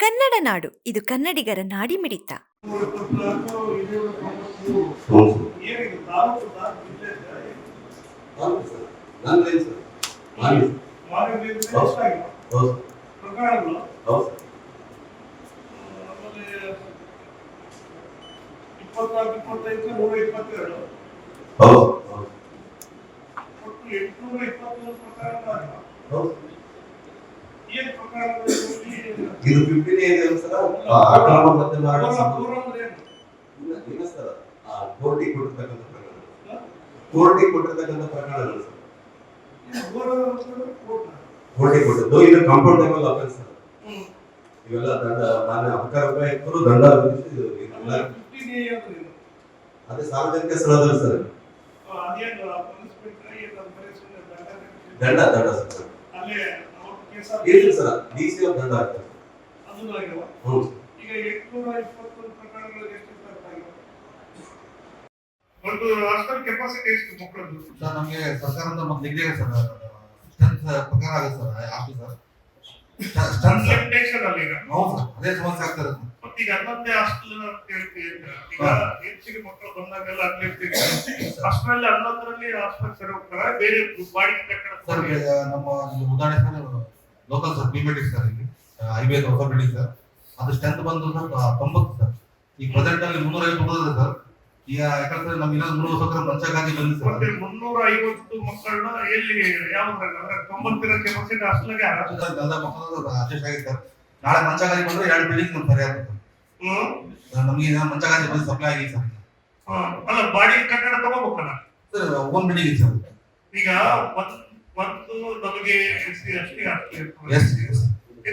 ಕನ್ನಡ ನಾಡು. ಇದು ಕನ್ನಡಿಗರ ನಾಡಿ ಮಿಡಿತ ಇಪ್ಪತ್ತೈದು ನೂರ ಇಪ್ಪತ್ತೆರಡು ಒಟ್ಟು ಎಂಟುನೂರ ಇಪ್ಪತ್ತೊಂದು ಪ್ರಕರಣಗಳಾಗಿವೆ ಹೌದು ಏನ್ ಪ್ರಕರಣಗಳು ಇದು ಫಿಫ್ಟೀನ್ ಸರ್ ಅಕ್ರಮ ಪತ್ತೆ? ಇಲ್ಲ ಸರ್ ಕೋರ್ಟಿಗೆ ಕೊಟ್ಟಿರ್ತಕ್ಕಂಥ ಪ್ರಕರಣ ಕೋರ್ಟಿ ಕೊಟ್ಟಿರ್ತಕ್ಕಂಥ ಪ್ರಕರಣಗಳು ಸರ್ ಕೋರ್ಟಿ ಕೋರ್ಟ್. ಇದು ಅಫೆನ್ಸ್ ಸರ್. ಇವೆಲ್ಲ ದಂಡ ನಾನು ಅಪಕಾರ ರೂಪಾಯಿ ದಂಡ ವಿಧಿಸಿ ಇದು ಇದೆಲ್ಲ ಆಮೇಲೆ 15A ಅಂದ್ರೆ ಏನು? ಅದೇ ಸಾರ್ವಜನಿಕ ಸ್ಥಳದಲ್ಲಿ ಸರ್ ದಂಡ? ದಂಡ ಸರ್ ಇಲ್ಲ ಸರ್ ಡಿ ಸಿ ದಂಡ ಹಾಕ್ತಾರೆ ಅದು ಈಗ ಎಂಟುನೂರ ಇಪ್ಪತ್ತೊಂದು ಪ್ರಕರಣಗಳು ಎಷ್ಟು ಆಗಿವೆ ಒಂದು ಹಾಸ್ಟೆಲ್ ಕೆಪಾಸಿಟಿ ಎಷ್ಟು ಮಕ್ಕಳದ್ದು? ಸರ್ ನಮಗೆ ಸರ್ಕಾರದಿಂದ ಒಂದು ಡಿಗ್ರಿ ಇದೆ ಸರ್. ಪ್ರಕಾರ ಆಗುತ್ತೆ sir hostel sir. Strength sir limitation ಅಲ್ಲಿ ಈಗ ಹೌದು ಸರ್ ಅದೇ ಸಮಸ್ಯೆ ಆಗ್ತಾರೆ ಸರ್ ಮತ್ತೆ ಈಗ ಹನ್ನೊಂದೇ ಹಾಸ್ಟೆಲ್ ಅಂತ ಹೇಳ್ತೀವಿ ಈಗ ಹೆಚ್ಚಿಗೆ ಮಕ್ಕಳು ಬಂದಾಗೆಲ್ಲ ಇರ್ತೀವಿ. ಅಷ್ಟರಲ್ಲಿ ಹನ್ನೊಂದರಲ್ಲಿ ಹಾಸ್ಟೆಲ್ ಸರಿ ಹೋಗ್ತಾರ? ಬೇರೆ ಬಾಡಿಗೆ ಕಟ್ಟಡ ಸರ್ ನಮ್ಮ ಇಲ್ಲಿ ಉದಾಹರಣೆ ಸರ್ ಲೋಕಲ್ ಸರ್ ಸರ್ ಇಲ್ಲಿ. ಹೈವೇ ಹೊಸ ಬಿಲ್ಡಿಂಗ್ ಸರ್. ಅದು ಸ್ಟ್ರೆಂತ್ ಬಂದು ಸರ್ ತೊಂಬತ್ತು ಸರ್. ಈಗ ಪ್ರೆಸೆಂಟ್ ಅಲ್ಲಿ ಮುನ್ನೂರ ಐವತ್ತು ಸರ್. ಈಗ ಯಾಕಂದ್ರೆ ನಮ್ಗೆ ಇನ್ನೊಂದು ಮುನ್ನೂರು ವರ್ಷ ಮಂಚಾಗಾದಿ ಬಂದಿದೆ ಸರ್. ಮುನ್ನೂರ ಐವತ್ತು ಮಕ್ಕಳನ್ನ ಎಲ್ಲಿ ಯಾವ ಅಂದ್ರೆ ತೊಂಬತ್ತಿನ ಕೆಪಾಸಿಟಿ ಅಷ್ಟು ಎಲ್ಲ ಮಕ್ಕಳು ಅಡ್ಜಸ್ಟ್ ಆಗಿದೆ ಸರ್. ನಾಳೆ ಮಂಚಾಗಾದಿ ಬಂದ್ರೆ ಎರಡು ಬಿಲ್ಡಿಂಗ್ ನಮ್ಗೆ ಸರಿ ಆಗುತ್ತೆ ನಮಗೆ ಈಗ ಮಂಚಾಗಾದಿ ಬಂದು ಸಪ್ಲೈ ಆಗಿದೆ ಸರ್. ಅಲ್ಲ ಬಾಡಿ ಕಟ್ಟಡ ತಗೋಬೇಕಲ್ಲ? Sir own building sir. ಈಗ ಮತ್ತು ಒಂದು ನಮಗೆ S T S S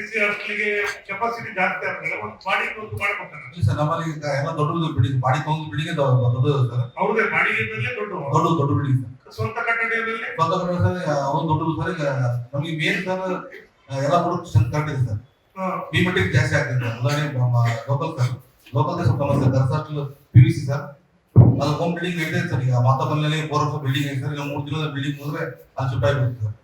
C ಹಾಸ್ಟೆಲ್ಗೆ capacity ಜಾಸ್ತಿ ಆಗ್ತದೆ ಒಂದು ಬಾಡಿ ಒಂದು ಸರ್ ನಮ್ಮಲ್ಲಿ ಎಲ್ಲ ದೊಡ್ಡ ಬಿಲ್ಡಿಂಗ್ ಬಾಡಿ ಒಂದು ಬಿಲ್ಡಿಂಗ್ ದೊಡ್ಡ ಸರ್. ಅವ್ರದೇ ಬಾಡಿಗೆದಲ್ಲೇ ದೊಡ್ಡ ದೊಡ್ಡ ದೊಡ್ಡ ಬಿಲ್ಡಿಂಗ್ ಸರ್. ಸ್ವಂತ ಕಟ್ಟಡದಲ್ಲಿ ಸ್ವಂತ ಕಡೆ ಸರ್ ಅವ್ನು ದೊಡ್ಡದು ಸರ್ ಈಗ ನಮಗೆ ಮೇನ್ ಸರ್ ಎಲ್ಲ ಹುಡುಗ ಸ್ಟ್ರೆಂತ್ ಕರೆಕ್ಟ್ ಇದೆ ಸರ್. ಜಾಸ್ತಿ ಆಗ್ತದೆ ಸರ್. ಉದಾಹರಣೆ ಲೋಕಲ್ ಸರ್ ಲೋಕಲ್ ಸ್ವಲ್ಪ ಸಮಸ್ಯೆ ದರ್ಸ್ hostel P V C sir. ಅದು ಹೋಮ್ ಬಿಲ್ಡಿಂಗ್ ಐತೆ ಸರ್ ಈಗ ಫೋರ್ ವರ್ಷ ಬಿಲ್ಡಿಂಗ್ ಐತೆ ಸರ್ ಈಗ ಮೂರು ದಿನದ ಬಿಲ್ಡಿಂಗ್ ಹೋದ್ರೆ ಅಲ್ಲಿ ಸುಟ್ಟಾಗಿ ಬಿಡುತ್ತೆ ಸರ್.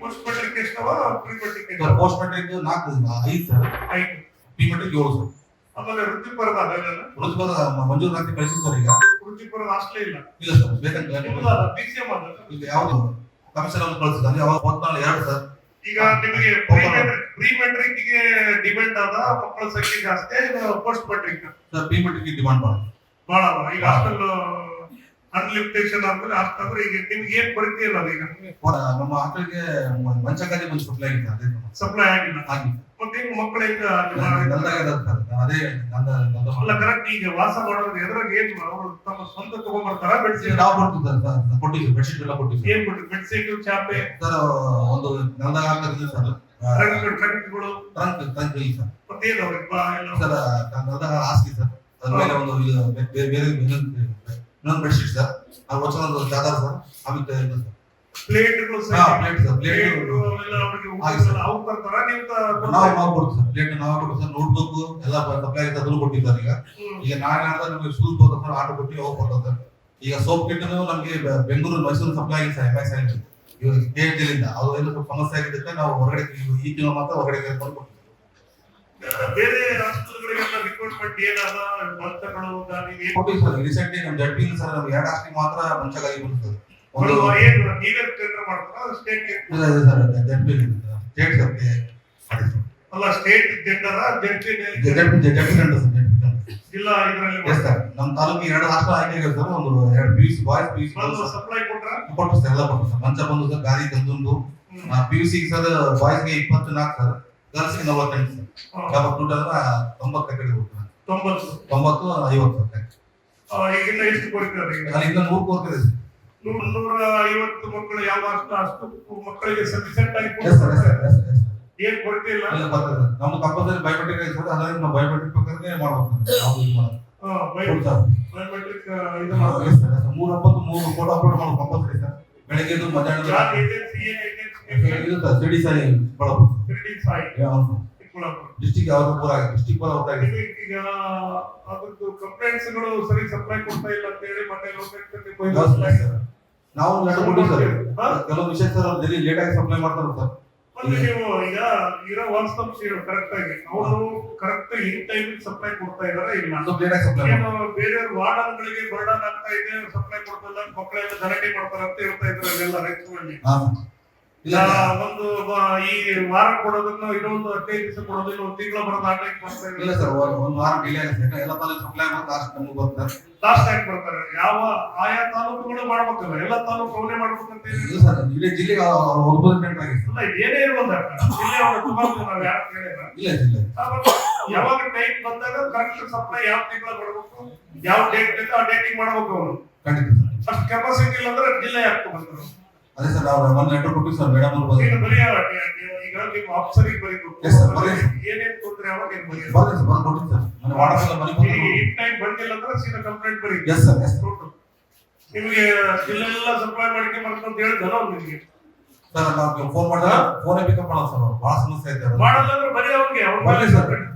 ಪೋಸ್ಟ್ ಮೆಟ್ರಿಕ್ ಎಷ್ಟವ ಪ್ರೀ ಮೆಟ್ರಿಕ್ ಪೋಸ್ಟ್ ಮೆಟ್ರಿಕ್ ನಾಲ್ಕು ಐದು ಸರ್ ಐದು. ಪಿ ಮೆಟ್ರಿಕ್ ಏಳು ಸರ್ ಆಮೇಲೆ ವೃತ್ತಿಪರದ ವೃತ್ತಿಪರ ಮಂಜೂರಾತಿ ಕಳಿಸಿ ಸರ್ ಈಗ. ವೃತ್ತಿಪರದ ಅಷ್ಟೇ ಇಲ್ಲ. ಇಲ್ಲ ಸರ್ ಬೇಕಂತ ಬಿ ಸಿ ಎಂ ಅದ ಈಗ ಯಾವುದು? ಕಮಿಷನ್ ಕಳಿಸಿದ್ದಾರೆ ಅವಾಗ ಮೂವತ್ನಾಲ್ಕು ಎರಡು ಸರ್. ಈಗ ನಿಮಗೆ ಪ್ರೀ ಮೆಟ್ರಿಕ್ಗೆ ಡಿಮ್ಯಾಂಡ್ ಆದ ಮಕ್ಕಳ ಸಂಖ್ಯೆ ಜಾಸ್ತಿ post metric sir P metric demand ಬಹಳ ಈಗ ಹಾಸ್ಟೆಲ್ ಅನ್ಲಿಮಿಟೇಷನ್ ಆದ್ಮೇಲೆ ಅಷ್ಟಾದ್ರೆ ಈಗ ನಿಮ್ಗೆ ಏನ್ ಕೊರತೆ ಇಲ್ಲ ಅದೀಗ? ಈಗ ನಮ್ಮ ಆಕಳಿಗೆ ಮಂಚಕಾಲಿ ಬಂದು ಸಪ್ಲೈ ಆಗಿದೆ ಅದೇ ಸಪ್ಲೈ ಆಗಿಲ್ಲ. ಆಗಿ ಮತ್ತೆ ಹೆಂಗ್ ಮಕ್ಕಳ ನಂದಾಗ ಅದೇ ಅಲ್ಲ ಕರೆಕ್ಟ್ ಈಗ ವಾಸ ಮಾಡೋದು ಎದ್ರಾಗ ಏನ್ ಅವರು ತಮ್ಮ ಸ್ವಂತ ತಗೊಂಡ್ಬರ್ತಾರ ಬೆಡ್ಶೀಟ್ ನಾವು ಸರ್ ಕೊಟ್ಟಿದ್ದೀವಿ ಬೆಡ್ಶೀಟ್ ಎಲ್ಲ ಕೊಟ್ಟಿದ್ದೀವಿ. ಏನ್ ಬಿಟ್ಟು ಬೆಡ್ಶೀಟ್ ಚಾಪೆ? ಸರ್ ಒಂದು ನಂದಾಗ ಹಾಕಿದ್ವಿ ಸರ್ ಟ್ರಂಕ್ ಟ್ರಂಕ್ಗಳು? ಟ್ರಂಕ್ ಟ್ರಂಕ್ ಇಲ್ಲ ಸರ್. ಮತ್ತೆ ಏನು ಅವ್ರಿಗೆ ಸರ್ ನಂದಾಗ ಆಸ್ತಿ ಸರ್ ಅದ್ರ ಮೇಲೆ ಒಂದು ಬೇರೆ ಬೇರೆ ಇನ್ನೊಂದು ಬೆಡ್ ಶೀಟ್ ಸರ್ ವಚನ ಒಂದು ಚಾದರ್ ಸರ್ ಪ್ಲೇಟ್ಗಳು ಹಾ ಪ್ಲೇಟ್ ಸರ್ ಪ್ಲೇಟ್ ಬರ್ತಾರ ನೀವು ನಾವು ನಾವು ಕೊಡ್ತೀವಿ ಸರ್ ಪ್ಲೇಟ್ ನಾವು ಕೊಡ್ತೀವಿ ಸರ್ ನೋಟ್ಬುಕ್ ಎಲ್ಲ ಸಪ್ಲೈ ಆಗಿದೆ ಅದನ್ನು ಕೊಟ್ಟಿದ್ದಾರೆ ಈಗ. ಈಗ ನಾಳೆ ಅಂತ ನಿಮಗೆ ಶೂಸ್ ಬರ್ತದೆ ಸರ್ ಆರ್ಡರ್ ಕೊಟ್ಟು ಹೋಗಿ ಬರ್ತದೆ ಸರ್ ಈಗ ಸೋಪ್ ಕಿಟ್ ನಮಗೆ ಬೆಂಗಳೂರು ಮೈಸೂರು ಸಪ್ಲೈ ಆಗಿದೆ ಸರ್ ಎಂ ಎಸ್ ಇವಾಗ ಜಿಲ್ಲೆಯಿಂದ ಅದು ಏನು ಸ್ವಲ್ಪ ಸಮಸ್ಯೆ ಆಗಿದ್ದಕ್ಕೆ ನಾವು ಹೊರಗಡೆ ಈ- ತಿಂಗಳು ಮಾತ್ರ ಹೊರಗಡೆ ಕೊಡ್ತೀವಿ. ಬೇರೆ ಏನಾದ ಗಾಡಿ ಸರ್ ರೀಸೆಂಟ್ಲಿ ನಮ್ಮ ಸರ್ ನಮ್ಗೆ ಎರಡು ಆಸ್ತಿ ಮಾತ್ರ ಒಂದು ಏನು ನೀವೇ ಟೆಂಡರ್ ಮಾಡ್ತಾರ ಸ್ಟೇಟ್ ಇದು sir Z P state sir ಅಲ್ಲ ಸ್ಟೇಟ್ ಟೆಂಡರ ಅಂತ ಸರ್ ಇದರಲ್ಲಿ ಎಸ್ ಸರ್ ನಮ್ಮ ಎರಡು ಹಾಸ್ಟೆಲ್ ಆಯ್ಕೆ ಆಗಿದೆ ಸರ್ ಒಂದು ಎರಡು P U C boys P U C supply ಕೊಟ್ರ? ಕೊಟ್ಟು ಸರ್ ಎಲ್ಲ ಕೊಟ್ಟು ಸರ್. ಮಂಚ ಬಂದು ಸರ್ ಗಾದಿ ತಂದೊಂದು ಪಿ ಯು ಸಿ ಸರ್ ಬಾಯ್ಸ್ಗೆ ಇಪ್ಪತ್ನಾಲ್ಕು ಸರ್. ಗರ್ಲ್ಸ್ಗೆ ಸರ್. ಯಾವತ್ತು ದುಡ್ಡು ಅಂದ್ರೆ ತೊಂಬತ್ತು ಕಡೆ ಹೋಗ್ತಾರೆ. ತೊಂಬತ್ತು. ತೊಂಬತ್ತು ಐವತ್ತು ಈಗಿನ್ನ ಎಷ್ಟು ಕೊಡ್ತಾರೆ ಈಗ? ಅಲ್ಲಿ ಇನ್ನೂ ನೂರು ಕೊಡ್ತಾರೆ ಸರ್. ನೂರ ನೂರ ಐವತ್ತು ಮಕ್ಕಳು ಯಾವ ಅಷ್ಟು ಅಷ್ಟು ಮಕ್ಕಳಿಗೆ ಸಫಿಸೆಂಟ್ ಆಗಿ ಏನ್ ಕೊರತೆ ಇಲ್ಲ? ಬರ್ತದೆ. ನಮ್ದು ಕಂಪಲ್ಸರಿ ಬಯೋಮೆಟ್ರಿಕ್ ಅದ್ರಲ್ಲಿ ನಾವು ಬಯೋಮೆಟ್ರಿಕ್ ಪ್ರಕಾರನೇ ಮಾಡ್ಬೇಕು ಮಾಡೋದು. ಬಯೋಮೆಟ್ರಿಕ್ ಇದು. ಸರ್ ಮೂರು ಫೋಟೋ ಅಪ್ಲೋಡ್ ಮಾಡೋದು ಕಂಪಲ್ಸರಿ ಸರ್. ಬೆಳಗ್ಗೆದು ಮಧ್ಯಾಹ್ನದ ಯಾವ ಏಜೆನ್ಸಿ ಏಜೆನ್ಸಿ ಇದು ಸರ್ ಸಿಡಿ ಬಳಬಹುದು ಡಿಸ್ಟಿಕ್ ಪೂರ ಡಿಸ್ಟಿಕ್ ಪೂರ ಈಗ ಕಂಪ್ಲೇಂಟ್ಸ್ಗಳು ಸರಿ ಸಪ್ಲೈ ಕೊಡ್ತಾ ಇಲ್ಲ ಅಂತ ಹೇಳಿ ಮೊನ್ನೆ ಲೋಕಾಯುಕ್ತಕ್ಕೆ ನಾವು ಸರ್. ಕೆಲವು ವಿಷಯ ಸರ್ ಡೆಲ್ಲಿ ಲೇಟ್ ಆಗಿ ಸಪ್ಲೈ ಮಾಡ್ತಾರೆ ಸರ್. ಮತ್ತೆ ನೀವು ಈಗ ಇರೋ ವಾಟ್ಸ್ಆಪ್ ಕರೆಕ್ಟ್ ಆಗಿ. ಅವರು ಕರೆಕ್ಟ್ ಇನ್ ಟೈಮ್ ಸಪ್ಲೈ ಕೊಡ್ತಾ ಇದ್ದಾರೆ ಇಲ್ಲ? ಬೇರೆ ಸಪ್ಲೈ ಬೇರೆ ಬೇರೆ ವಾರ್ಡನ್ಗಳಿಗೆ ಬರ್ಡನ್ ಆಗ್ತಾ ಇದೆ ಸಪ್ಲೈ ಕೊಡ್ತಿಲ್ಲ ಮಕ್ಕಳೆಲ್ಲ ಗಲಾಟೆ ಮಾಡ್ತಾರೆ ಅಂತ ಹೇಳ್ತಾ ಇದ್ರು ಅಲ್ಲೆಲ್ಲ ರೈತರಲ್ಲಿ ಇಲ್ಲ. ಒಂದು ಈ ವಾರ ಕೊಡೋದನ್ನ ಇನ್ನೊಂದು ಹದಿನೈದು ದಿವಸ ಕೊಡೋದಿಲ್ಲ ಒಂದು ತಿಂಗಳ ಬರೋದು ಆ ಟೈಪ್ ಮಾಡ್ತಾ ಇಲ್ಲ ಸರ್ ಒಂದು ವಾರ ಡಿಲೇ ಆಗುತ್ತೆ. ಎಲ್ಲ ತಾಲೂಕು ಸಪ್ಲೈ ಮಾಡಿ ಲಾಸ್ಟ್ ನಮ್ಗೆ ಬರ್ತಾರೆ ಲಾಸ್ಟ್ ಆಗಿ ಬರ್ತಾರೆ ಯಾವ ಆಯಾ ತಾಲೂಕುಗಳು ಮಾಡ್ಬೇಕಲ್ಲ ಎಲ್ಲ ತಾಲೂಕು ಅವನೇ ಮಾಡ್ಬೇಕಂತ ಇಲ್ಲ ಸರ್ ಇಡೀ ಜಿಲ್ಲೆಗೆ ಒಬ್ಬರು ಗಂಟೆ ಆಗಿತ್ತು. ಅಲ್ಲ, ಏನೇ ಇರ್ಬೋದು ಜಿಲ್ಲೆ ಅವ್ರ ಸುಮಾರು ನಾವು ಯಾರು ಕೇಳಿಲ್ಲ ಇಲ್ಲ. ಇಲ್ಲ ಯಾವಾಗ ಟೈಮ್ ಬಂದಾಗ ಕರೆಕ್ಟ್ ಸಪ್ಲೈ ಯಾವ ತಿಂಗಳ ಕೊಡಬೇಕು ಯಾವ ಡೇಟ್ ಬೇಕು ಆ ಡೇಟಿಂಗ್ ಮಾಡ್ಬೇಕು ಅವರು. ಖಂಡಿತ ಅಷ್ಟು ಕೆಪಾಸಿಟಿ ಇಲ್ಲ ಅಂದ್ರೆ ಜಿಲ್ಲೆ ಯಾಕೆ ಬಂದ್ರು ಅದೇ ಸರ್ ನಾವು ಒಂದು ಲೆಟರ್ ಕೊಟ್ಟಿವಿ ಸರ್ ಮೇಡಮ್ ಅವ್ರು ಬರೆಯ ಈಗ ನಿಮ್ಮ ಆಫೀಸರಿಗೆ ಬರೀಬೇಕು Yes, sir, ಬರೀ. ಏನೇನ್ ತೊಂದ್ರೆ ಅವಾಗ ಏನ್ ಬರೀ. ಬರ್ತೀನಿ ಸರ್ ಬಂದು ಕೊಟ್ಟಿದ್ದು ಸರ್. ಈಗ ಇನ್ ಟೈಮ್ ಬಂದಿಲ್ಲ ಅಂದ್ರೆ ಸೀದಾ ಕಂಪ್ಲೇಂಟ್ ಬರೀ. ಎಸ್ ಸರ್ ಎಸ್ ನಿಮಗೆ ಇಲ್ಲೆಲ್ಲ ಸಪ್ಲೈ ಮಾಡಿಕೆ ಮಾಡ್ಕೊಂತ ಧನ ನಿಮಗೆ? ಸರ್ ನಾವು ಫೋನ್ ಮಾಡಿದ್ರೆ ಫೋನೇ ಪಿಕಪ್ ಮಾಡಲ್ಲ ಸರ್ ಅವ್ರು. ಭಾಳ ಸಮಸ್ಯೆ ಐತೆ. ಮಾಡಲ್ಲ ಅಂದ್ರೆ ಬರೀ ಅವ್ರಿಗೆ.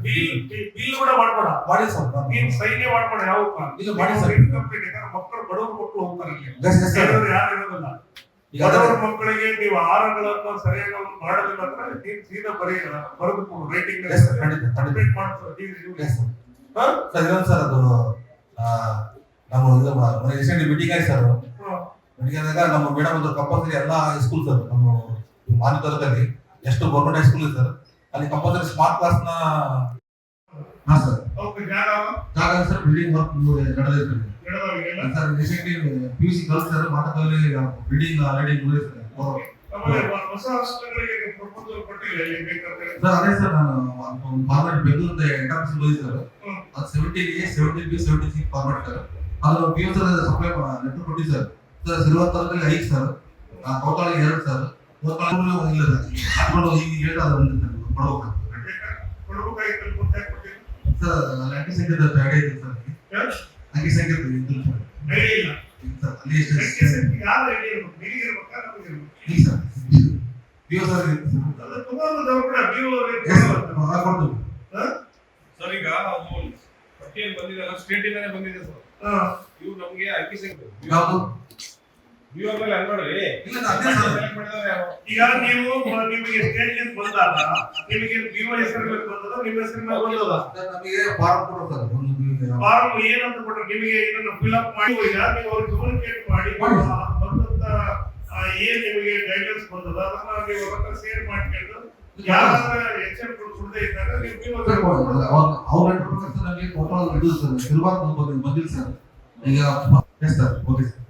ಬಿಲ್ ಬಿಲ್ ಕೂಡ ಮಾಡ್ಬೇಡ. ಮಾಡಿ ಸರ್ ನೀನ್ ಸೈನ್ಯ ಮಾಡ್ಬೇಡ ಯಾವ ಇಲ್ಲ, ಮಾಡಿ sir. ಮಕ್ಕಳು ಬಡವರು ಮಕ್ಕಳು ಹೋಗ್ತಾರೆ. ಎಸ್ ಎಸ್ ಸರ್ ಯಾರು ಇರೋದಿಲ್ಲ. ಬಡವರ ಮಕ್ಕಳಿಗೆ ನೀವು ಆಹಾರಗಳನ್ನು ಸರಿಯಾಗಿ ಅವರು ಮಾಡಲಿಲ್ಲ ಅಂದ್ರೆ ನೀವು ಸೀದಾ ಬರೀ ಬರೆದು ರೇಟಿಂಗ್ ಕಂಪ್ಲೀಟ್ ಮಾಡ್ತಾರೆ ಸರ್ ಇನ್ನೊಂದು ಸರ್ ಅದು ನಮ್ಮ ಇದು ಮನೆ ರೀಸೆಂಟ್ ಮೀಟಿಂಗ್ ಆಯ್ತು ಸರ್ ಮೀಟಿಂಗ್ ಆದಾಗ ನಮ್ಮ ಮೇಡಮ್ ಒಂದು ಕಂಪಲ್ಸರಿ ಎಲ್ಲ ಸ್ಕೂಲ್ ಸರ್ ನಮ್ಮ ಮಾನ್ಯ ತಾಲೂಕಲ್ಲಿ. ಎಷ್ಟು ಗೌರ್ಮೆಂಟ್ ಹೈಸ್ಕೂಲ್ ಇದೆ ಸರ್ ಅಲ್ಲಿ ಕಂಪಲ್ಸರಿ ಸ್ಮಾರ್ಟ್ ಕ್ಲಾಸ್ನ ಹಾ ಸರ್. ಅವಕ್ಕೆ ಜಾಗ ಜಾಗ sir building work sir recently P U C girls sir ಮಾತಾಡಲ್ಲಿ building already ಆಮೇಲೆ ಹೊಸ ಹಾಸ್ಟೆಲ್ಗಳಿಗೆ ಪ್ರಪೋಸಲ್ ಕೊಟ್ಟಿಲ್ಲ ಬೇಕಂತ? ಸರ್ ಅದೇ ಸರ್ ನಾನು ಫಾರ್ಮೆಟ್ ಎಂಟ್ರೆನ್ಸ್ ಅದು seventy A seventy B seventy C format sir. ಅದು P U sir supply letter ಕೊಟ್ಟಿ ಸರ್. ಸರ್ ಸಿಲ್ವರ್ ತಾಲೂಕಲ್ಲಿ ಐದು ಸರ್. ಕೌತಾಳಿಗೆ ಎರಡು ಸರ್. ಕೌತಾಳಿ ಇಲ್ಲ ಸರ್. ಹಾಕೊಂಡು ಈಗ ಹೇಳ್ತಾ ಕೊಡ್ಬೇಕು? ಕೊಡ್ಬೇಕಾಗಿತ್ತು. ಸರ್ ಅಲ್ಲಿ ಅಂಕಿ ಸಂಖ್ಯೆ ಬೇಡ ಇದೆ ಸರ್? ಅಂಕಿ ಸಂಖ್ಯೆ ಐಡಿಯಾ ಇಲ್ಲ. ಸರ್ ಅಲ್ಲಿ ಎಷ್ಟು ಐಡಿಯಾ ಇರ್ಬೇಕು? ಇರ್ಬೇಕಾ? ನಮಗೆ ಇರ್ಬೇಕಾ? ಸರ್ ಅದು ಕುಮಾರದವ್ರು ಕೂಡ BO ಅವ್ರಿಗೆ ಎಸ್ ಸರ್ ಕೊಡ್ತೀವಿ ಹಾ? ಸರ್ ಈಗ ಅದು ಪಟ್ಟಿಯಲ್ಲಿ ಬಂದಿದೆ ಸ್ಟೇಟ್ ಇಂದಾನೆ ಬಂದಿದೆ ಸರ್ ಹಾ. ಇವು ನಮ್ಗೆ ಐಪಿ ಯಾವುದು ಈಗ ನೀವು ನಿಮಗೆ ನಿಮಗೆ ಸ್ಟೇಜ್ ಬಂದಾಗ ನಿಮಗೆ ಬಿಒ ಹೆಸರು ಮೇಲೆ ಬಂದದ ನಿಮ್ಮ ಹೆಸರು ಮೇಲೆ ಬಂದದ? ನಮಗೆ ಫಾರ್ಮ್ ಫಾರ್ಮ್ ಏನಂತ ಕೊಟ್ಟರು ನಿಮಗೆ ಇದನ್ನ ಫಿಲ್ ಅಪ್ ಮಾಡಿ ಈಗ ನೀವು ಅವ್ರಿಗೆ ಕಮ್ಯುನಿಕೇಟ್ ಮಾಡಿ ಬಂದಂತ ಆ ಏನ್ ನಿಮಗೆ ಬಂದದ? ಅದನ್ನ ನೀವು ಅವ್ರ ಶೇರ್ ಮಾಡ್ಕೊಂಡು ಯಾರಾದ್ರೂ ಎಚ್ಚರಿಕೆ ಕೊಡದೇ ಇದ್ದಾಗ ನೀವು ಅವ್ರ- ನಮಗೆ ಇದು ಸರ್ ಬಂದಿಲ್ಲ ಸರ್. ಈಗ ಎಸ್ ಸರ್ ಓಕೆ ಸರ್